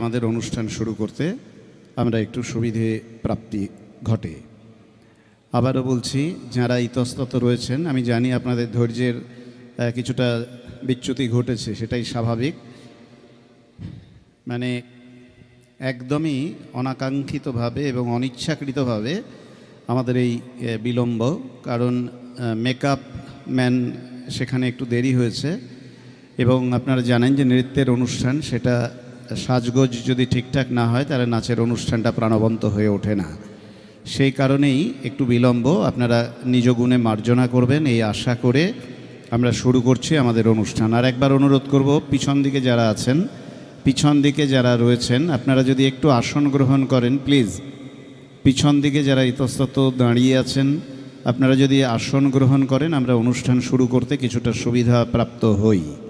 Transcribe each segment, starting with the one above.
আমাদের অনুষ্ঠান শুরু করতে আমরা একটু সুবিধে প্রাপ্তি ঘটে। আবারও বলছি, যারা ইতস্তত রয়েছেন, আমি জানি আপনাদের ধৈর্যের কিছুটা বিচ্যুতি ঘটেছে, সেটাই স্বাভাবিক। মানে একদমই অনাকাঙ্ক্ষিতভাবে এবং অনিচ্ছাকৃতভাবে আমাদের এই বিলম্ব, কারণ মেকআপ ম্যান সেখানে একটু দেরি হয়েছে এবং আপনারা জানেন যে নৃত্যের অনুষ্ঠান, সেটা সাজগোজ যদি ঠিকঠাক না হয়, তাহলে নাচের অনুষ্ঠানটা প্রাণবন্ত হয়ে ওঠে না। সেই কারণেই একটু বিলম্ব আপনারা নিজ গুণে মার্জনা করবেন, এই আশা করে আমরা শুরু করছি আমাদের অনুষ্ঠান। আর একবার অনুরোধ করব, পিছন দিকে যারা আছেন, পিছন দিকে যারা রয়েছেন, আপনারা যদি একটু আসন গ্রহণ করেন, প্লিজ। পিছন দিকে যারা ইতস্তত দাঁড়িয়ে আছেন, আপনারা যদি আসন গ্রহণ করেন, আমরা অনুষ্ঠান শুরু করতে কিছুটা সুবিধা প্রাপ্ত হই।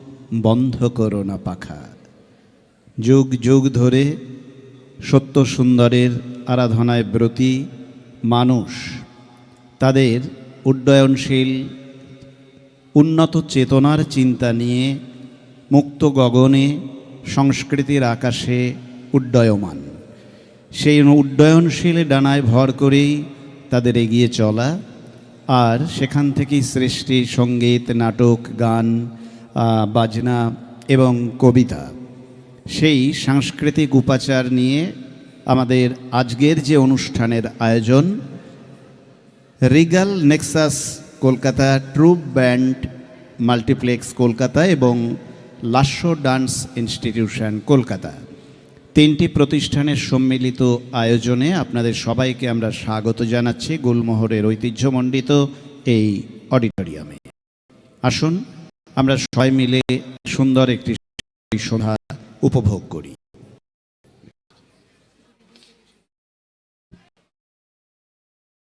বন্ধ করো না পাখা। যুগ যুগ ধরে সত্য সুন্দরের আরাধনায় ব্রতী মানুষ, তাদের উড্ডয়নশীল, উন্নত চেতনার চিন্তা নিয়ে মুক্ত গগনে সংস্কৃতির আকাশে উড্ডয়মান। সেই উড্ডয়নশীল ডানায় ভর করেই তাদের এগিয়ে চলা, আর সেখান থেকেই সৃষ্টি সংগীত, নাটক, গান বাজনা এবং কবিতা। সেই সাংস্কৃতিক উপাচার নিয়ে আমাদের আজকের যে অনুষ্ঠানের আয়োজন, Regal Nexus Kolkata troupe band, multiplex Kolkata এবং লাস্য ডান্স ইনস্টিটিউশন কলকাতা। তিনটি প্রতিষ্ঠানের সম্মিলিত আয়োজনে আপনাদের সবাইকে আমরা স্বাগত জানাচ্ছি গুলমোহরের ঐতিহ্যমণ্ডিত এই অডিটোরিয়ামে। আসুন আমরা সবাই মিলে সুন্দর একটি সন্ধ্যা উপভোগ করি।